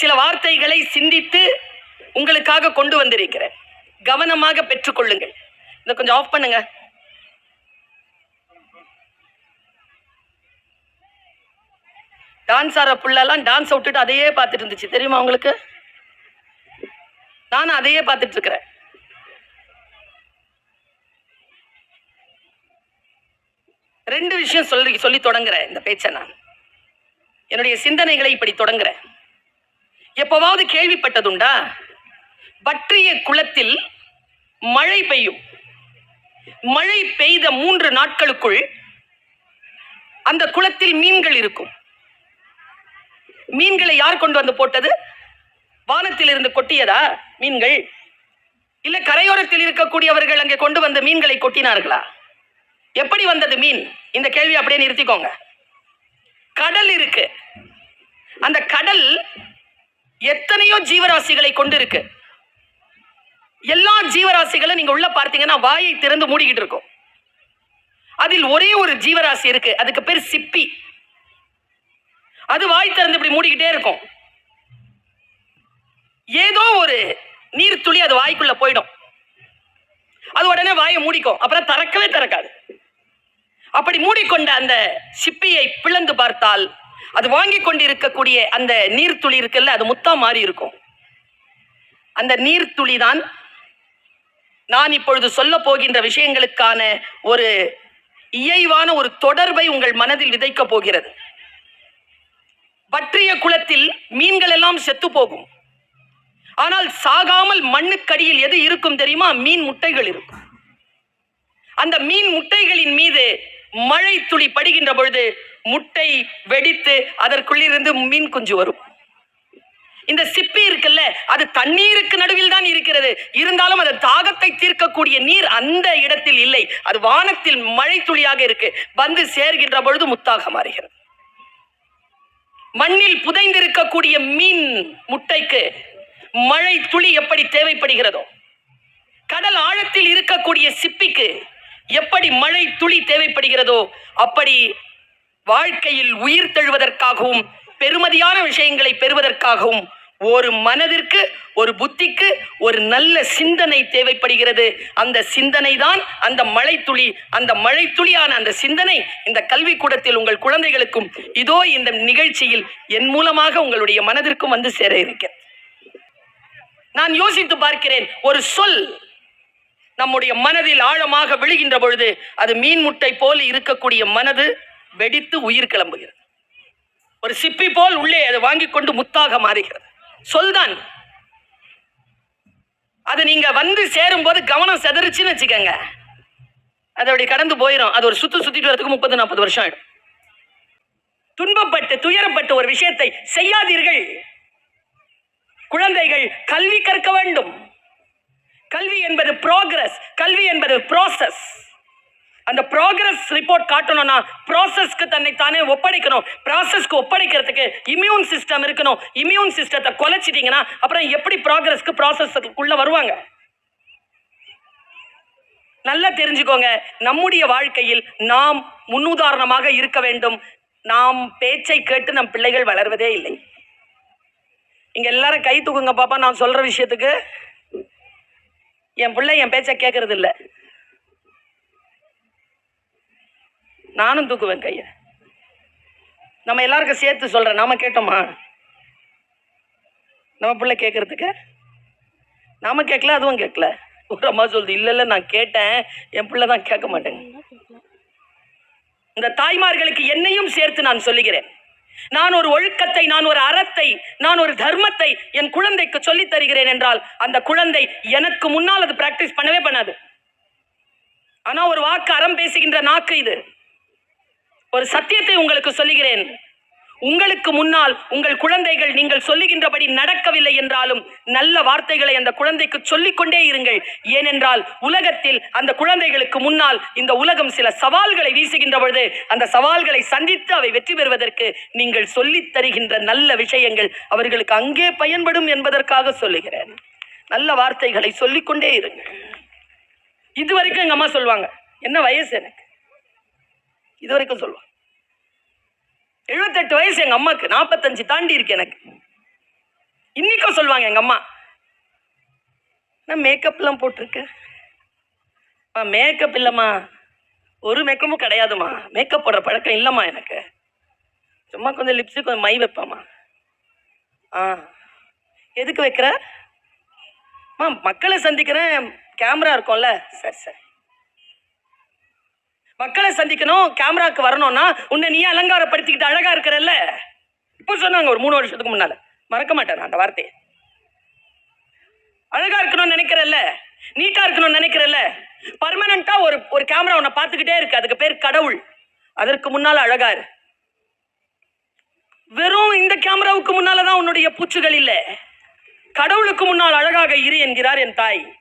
சில வார்த்தைகளை சிந்தித்து உங்களுக்காக கொண்டு வந்திருக்கிறேன். கவனமாக பெற்றுக்கொள்ளுங்கள். இதை கொஞ்சம் ஆஃப் பண்ணுங்க. டான்ஸ் ஆடுற புள்ளெல்லாம் டான்ஸ் விட்டுட்டு அதையே பார்த்துட்டு இருந்துச்சு. தெரியுமா உங்களுக்கு? நானும் அதையே பார்த்துட்டு இருக்கிறேன். ரெண்டு விஷயம் சொல்லி சொல்லி தொடங்குறேன் இந்த பேச்சை நான். என்னுடைய சிந்தனைகளை இப்படி தொடங்குறேன். எப்பவாவது கேள்விப்பட்டதுண்டா? பற்றிய குளத்தில் மழை பெய்யும். மழை பெய்த மூன்று நாட்களுக்குள் அந்த குளத்தில் மீன்கள் இருக்கும். மீன்களை யார் கொண்டு வந்து போட்டது? வானத்தில் இருந்து கொட்டியதா மீன்கள்? இல்ல கரையோரத்தில் இருக்கக்கூடியவர்கள் அங்கே கொண்டு வந்த மீன்களை கொட்டினார்களா? எப்படி வந்தது மீன்? இந்த கேள்வி அப்படியே நிறுத்திக்கோங்க. கடல் இருக்கு. அந்த கடல் எத்தனையோ ஜீவராசிகளை கொண்டு இருக்கு எல்லா ஜீவராசிகளும் நீங்க உள்ள பார்த்தீங்கன்னா வாயை திறந்து மூடிக்கிட்டு இருக்கும். அதில் ஒரே ஒரு ஜீவராசி இருக்கு. அதுக்கு பேர் சிப்பி. அது வாய் திறந்து இப்படி மூடிக்கிட்டே இருக்கும். ஏதோ ஒரு நீர்த்துளி அது வாய்க்குள்ள போயிடும். அது உடனே வாயை மூடிக்கும். அப்புறம் திறக்கவே திறக்காது. அப்படி மூடிக்கொண்ட அந்த சிப்பியை பிளந்து பார்த்தால் அது வாங்கி கொண்டிருக்கக்கூடிய அந்த நீர்த்துளி இருக்குல்ல அது முத்தா மாறி இருக்கும். அந்த நீர்த்துளி தான் நான் இப்பொழுது சொல்ல போகின்ற விஷயங்களுக்கான ஒரு இயைவான ஒரு தொடர்பை உங்கள் மனதில் விதைக்க போகிறது. பற்றிய குளத்தில் மீன்கள் எல்லாம் செத்து போகும். ஆனால் சாகாமல் மண்ணுக்கடியில் எது இருக்கும் தெரியுமா? மீன் முட்டைகள் இருக்கும். அந்த மீன் முட்டைகளின் மீது மழை துளி படுகின்ற பொழுது முட்டை வெடித்து அதற்குள்ளிருந்து மீன் குஞ்சு வரும். இந்த சிப்பி இருக்குல்ல அது தண்ணீருக்கு நடுவில் தான் இருக்கிறது. இருந்தாலும் அது தாகத்தை தீர்க்கக்கூடிய நீர் அந்த இடத்தில் இல்லை. அது வானத்தில் மழை துளியாக இருக்கு. வந்து சேர்கின்ற பொழுது முத்தாக மாறுகிறது. மண்ணில் புதைந்திருக்கக்கூடிய மீன் முட்டைக்கு மழை துளி எப்படி தேவைப்படுகிறதோ கடல் ஆழத்தில் இருக்கக்கூடிய சிப்பிக்கு எப்படி மழை துளி தேவைப்படுகிறதோ அப்படி வாழ்க்கையில் உயிர் தழுவதற்காகவும் பெருமதியான விஷயங்களை பெறுவதற்காகவும் ஒரு மனதிற்கு ஒரு புத்திக்கு ஒரு நல்ல சிந்தனை தேவைப்படுகிறது. அந்த சிந்தனை தான் அந்த மழைத்துளி அந்த மழைத்துளியான அந்த சிந்தனை இந்த கல்விக்கூடத்தில் உங்கள் குழந்தைகளுக்கும் இதோ இந்த நிகழ்ச்சியில் என் மூலமாக உங்களுடைய மனதிற்கும் வந்து சேர இருக்கேன் நான் யோசித்து பார்க்கிறேன் ஒரு சொல் நம்முடைய மனதில் ஆழமாக விழுகின்ற பொழுது அது மீன் முட்டை போல் இருக்கக்கூடிய மனது வெடித்து உயிர் கிளம்புகிறது. ஒரு சிப்பி போல் உள்ளே அதை வாங்கி கொண்டு முத்தாக மாறுகிறது. சொல்தான் அது நீங்க வந்து சேரும்போது கவனம் செதறிச்சுன்னு வச்சுக்கோங்க. அது அப்படி கடந்து போயிடும் அது ஒரு சுத்து சுத்திட்டு வரதுக்கு முப்பது நாற்பது வருஷம் ஆயிடும். துன்பப்பட்டு துயரப்பட்டு ஒரு விஷயத்தை செய்யாதீர்கள். குழந்தைகள் கல்வி கற்க வேண்டும். கல்வி என்பது ப்ராக்ரஸ் கல்வி என்பது ப்ராசஸ் அந்த ப்ராக்ரஸ் ரிப்போர்ட் காட்டணும்னா ப்ராசஸ்க்கு தன்னை தானே ஒப்படைக்கணும். ப்ராசஸ்க்கு ஒப்படைக்கிறதுக்கு இம்யூன் சிஸ்டம் இருக்கணும். இம்யூன் சிஸ்டத்தை கொலைச்சிட்டிங்கன்னா அப்புறம் எப்படி ப்ராக்ரஸ்க்கு ப்ராசஸ்க்குள்ளே வருவாங்க? நல்லா தெரிஞ்சுக்கோங்க. நம்முடைய வாழ்க்கையில் நாம் முன்னுதாரணமாக இருக்க வேண்டும். நாம் பேச்சை கேட்டு நம் பிள்ளைகள் வளர்வதே இல்லை. இங்கே எல்லாரும் கை தூக்குங்க பாப்பா நான் சொல்கிற விஷயத்துக்கு என் பிள்ளை என் பேச்சை கேட்கறது இல்லை நானும் தூக்குவேன் கைய. நம்ம எல்லாருக்கும் சேர்த்து சொல்கிறேன் நாம கேட்டோமா? நம்ம பிள்ளை கேட்குறதுக்கு நாம கேட்கல அதுவும் கேட்கல ஒரு அம்மா சொல்லுது இல்லை இல்லை நான் கேட்டேன். என் பிள்ளை தான் கேட்க மாட்டேங்க இந்த தாய்மார்களுக்கு என்னையும் சேர்த்து நான் சொல்லுகிறேன் நான் ஒரு ஒழுக்கத்தை நான் ஒரு அறத்தை நான் ஒரு தர்மத்தை என் குழந்தைக்கு சொல்லித் தருகிறேன் என்றால் அந்த குழந்தை எனக்கு முன்னால் அது பிராக்டிஸ் பண்ணவே பண்ணாது. ஆனா ஒரு வாக்கு அறம் பேசுகின்ற நாக்கு இது. ஒரு சத்தியத்தை உங்களுக்கு சொல்லுகிறேன். உங்களுக்கு முன்னால் உங்கள் குழந்தைகள் நீங்கள் சொல்லுகின்றபடி நடக்கவில்லை என்றாலும் நல்ல வார்த்தைகளை அந்த குழந்தைக்கு சொல்லிக்கொண்டே இருங்கள். ஏனென்றால் உலகத்தில் அந்த குழந்தைகளுக்கு முன்னால் இந்த உலகம் சில சவால்களை வீசுகின்ற பொழுது அந்த சவால்களை சந்தித்து அவை வெற்றி பெறுவதற்கு நீங்கள் சொல்லித் தருகின்ற நல்ல விஷயங்கள் அவர்களுக்கு அங்கே பயன்படும் என்பதற்காக சொல்லுகிறேன். நல்ல வார்த்தைகளை சொல்லிக்கொண்டே இருங்கள். இது வரைக்கும் எங்கள் அம்மா சொல்லுவாங்க. என்ன வயசு எனக்கு? இது வரைக்கும் சொல்லுவாங்க. எழுபத்தெட்டு வயசு எங்கள் அம்மாவுக்கு நாற்பத்தஞ்சு தாண்டி இருக்கு எனக்கு. இன்னைக்கும் சொல்லுவாங்க எங்கள் அம்மா. நான் மேக்கப்லாம் போட்டிருக்கேன் மேக்கப் இல்லைம்மா. ஒரு மேக்கப்பும் கிடையாதும்மா. மேக்கப் போடுற பழக்கம் இல்லைம்மா எனக்கு. சும்மா கொஞ்சம் லிப்ஸ்டிக் கொஞ்சம் மை வைப்பாம்மா. ஆ. எதுக்கு வைக்கிற? அம்மா மக்களை சந்திக்கிறேன். கேமரா இருக்கும்ல. சரி சரி. மக்களை சந்திக்கணும் கேமராக்கு வரணும்னா உன்னை நீ அலங்காரப்படுத்திக்கிட்டு அழகா இருக்கிறல்ல? இப்போ சொன்னாங்க ஒரு மூணு வருஷத்துக்கு முன்னால. மறக்க மாட்டேன் நான் அந்த வார்த்தையை. அழகா இருக்கணும்னு நினைக்கிறல்ல? நீட்டா இருக்கணும்னு நினைக்கிறல்ல? பர்மனண்டா ஒரு ஒரு கேமரா உன்னை பார்த்துக்கிட்டே இருக்கு. அதுக்கு பேர் கடவுள். அதற்கு முன்னால அழகா இரு. வெறும் இந்த கேமராவுக்கு முன்னாலதான் உன்னுடைய பூச்சுகள் இல்லை. கடவுளுக்கு முன்னால் அழகாக இரு என்கிறார் என் தாய்.